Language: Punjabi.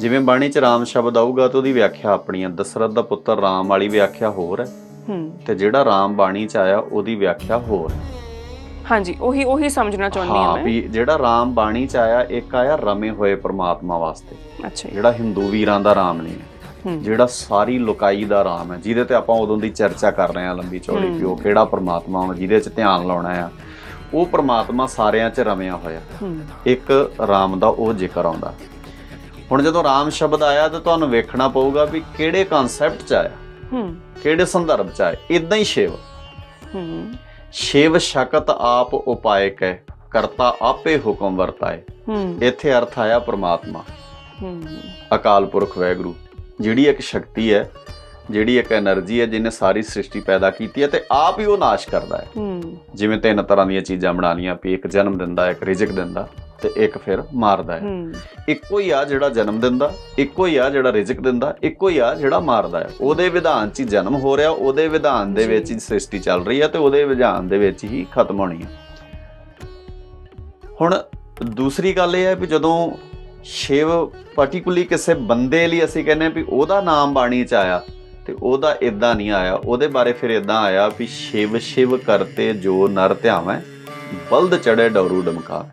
ਜਿਵੇਂ ਬਾਣੀ 'ਚ ਰਾਮ ਸ਼ਬਦ ਆਊਗਾ ਤਾਂ ਉਹਦੀ ਵਿਆਖਿਆ ਆਪਣੀ ਹੈ ਦਸ਼ਰਥ ਦਾ ਪੁੱਤਰ ਰਾਮ ਵਾਲੀ ਵਿਆਖਿਆ ਹੋਰ ਹੈ। ਹੂੰ। ਤੇ ਜਿਹੜਾ ਰਾਮ ਬਾਣੀ 'ਚ ਆਇਆ ਉਹਦੀ ਵਿਆਖਿਆ ਹੋਰ ਹੈ। ਹਾਂਜੀ ਉਹੀ ਉਹੀ ਸਮਝਣਾ ਚਾਹੁੰਦੀ ਹਾਂ ਹਾਂ ਮੈਂ। ਵੀ ਜਿਹੜਾ ਰਾਮ ਬਾਣੀ 'ਚ ਆਇਆ ਇੱਕ ਆਇਆ ਰਮੇ ਹੋਏ ਪ੍ਰਮਾਤਮਾ ਵਾਸਤੇ। ਅੱਛਾ ਜਿਹੜਾ ਹਿੰਦੂ ਵੀਰਾਂ ਦਾ ਰਾਮ ਨਹੀਂ ਹੈ। ਹੂੰ। ਜਿਹੜਾ ਸਾਰੀ ਲੋਕਾਈ ਦਾ ਰਾਮ ਹੈ ਜਿਹਦੇ ਤੇ ਆਪਾਂ ਉਦੋਂ ਦੀ ਚਰਚਾ ਕਰ ਰਹੇ ਹਾਂ ਲੰਬੀ ਚੌੜੀ ਕਿ ਉਹ ਕਿਹੜਾ ਪ੍ਰਮਾਤਮਾ ਵਾ ਜਿਹਦੇ 'ਚ ਧਿਆਨ ਲਾਉਣਾ ਆ। ਉਹ ਪ੍ਰਮਾਤਮਾ ਸਾਰਿਆਂ 'ਚ ਰਮਿਆ ਹੋਇਆ। ਹੂੰ। ਇੱਕ ਰਾਮ ਦਾ ਉਹ ਜ਼ਿਕਰ ਆਉਂਦਾ। ਹੁਣ ਜਦੋਂ ਰਾਮ ਸ਼ਬਦ ਆਇਆ ਤਾਂ ਤੁਹਾਨੂੰ ਵੇਖਣਾ ਪਊਗਾ ਵੀ ਕਿਹੜੇ ਕਨਸੈਪਟ 'ਚ ਆਇਆ। ਹੂੰ। ਕਿਹੜੇ ਸੰਦਰਭ 'ਚ ਆਇਆ। ਇਦਾਂ ਹੀ ਸ਼ਿਵ। ਹੂੰ। ਸ਼ਿਵ ਸ਼ਕਤ ਆਪ ਉਪਾਇਕ ਹੈ ਕਰਤਾ ਆਪੇ ਹੁਕਮ ਵਰਤਾਏ। ਇੱਥੇ ਅਰਥ ਆਇਆ ਪ੍ਰਮਾਤਮਾ। ਅਕਾਲ ਪੁਰਖ ਵੈਗੁਰੂ ਜਿਹੜੀ ਇੱਕ ਸ਼ਕਤੀ ਹੈ ਜਿਹੜੀ ਇੱਕ એનર્ਜੀ ਹੈ ਜਿਹਨੇ ਸਾਰੀ ਸ੍ਰਿਸ਼ਟੀ ਪੈਦਾ ਕੀਤੀ ਹੈ ਤੇ ਆਪ ਹੀ ਉਹ ਨਾਸ਼ ਕਰਦਾ ਹੈ। ਜਿਵੇਂ ਤਿੰਨ ਤਰ੍ਹਾਂ ਦੀਆਂ ਚੀਜ਼ਾਂ ਬਣਾ ਲੀਆਂ ਵੀ ਇੱਕ ਜਨਮ ਦਿੰਦਾ ਇੱਕ ਰਿਜਕ ਦਿੰਦਾ। ਤੇ ਇੱਕ ਫਿਰ ਮਾਰਦਾ ਹੈ। ਇੱਕੋ ਹੀ ਆ ਜਿਹੜਾ ਜਨਮ ਦਿੰਦਾ ਇੱਕੋ ਹੀ ਆ ਜਿਹੜਾ ਰਿਜ਼ਕ ਦਿੰਦਾ ਇੱਕੋ ਹੀ ਆ ਜਿਹੜਾ ਮਾਰਦਾ ਹੈ। ਉਹਦੇ ਵਿਧਾਨ 'ਚ ਜਨਮ ਹੋ ਰਿਹਾ ਉਹਦੇ ਵਿਧਾਨ ਦੇ ਵਿੱਚ ਹੀ ਸ੍ਰਿਸ਼ਟੀ ਚੱਲ ਰਹੀ ਹੈ ਤੇ ਉਹਦੇ ਵਿਧਾਨ ਦੇ ਵਿੱਚ ਹੀ ਖਤਮ ਹੋਣੀ ਹੈ। ਹੁਣ ਦੂਸਰੀ ਗੱਲ ਇਹ ਹੈ ਵੀ ਜਦੋਂ ਸ਼ਿਵ ਪਾਰਟਿਕੂਲਰਲੀ ਕਿਸੇ ਬੰਦੇ ਲਈ ਅਸੀਂ ਕਹਿੰਦੇ ਹਾਂ ਵੀ ਉਹਦਾ ਨਾਮ ਬਾਣੀ 'ਚ ਆਇਆ ਤੇ ਉਹਦਾ ਇਦਾਂ ਨਹੀਂ ਆਇਆ ਉਹਦੇ ਬਾਰੇ ਫਿਰ ਇਦਾਂ ਆਇਆ ਵੀ ਸ਼ਿਵ ਸ਼ਿਵ ਕਰਤੇ ਜੋ ਨਰ ਧਿਆਵੈ ਬਲਦ ਚੜੇ ਡੌਰੂ ਡਮਕਾ।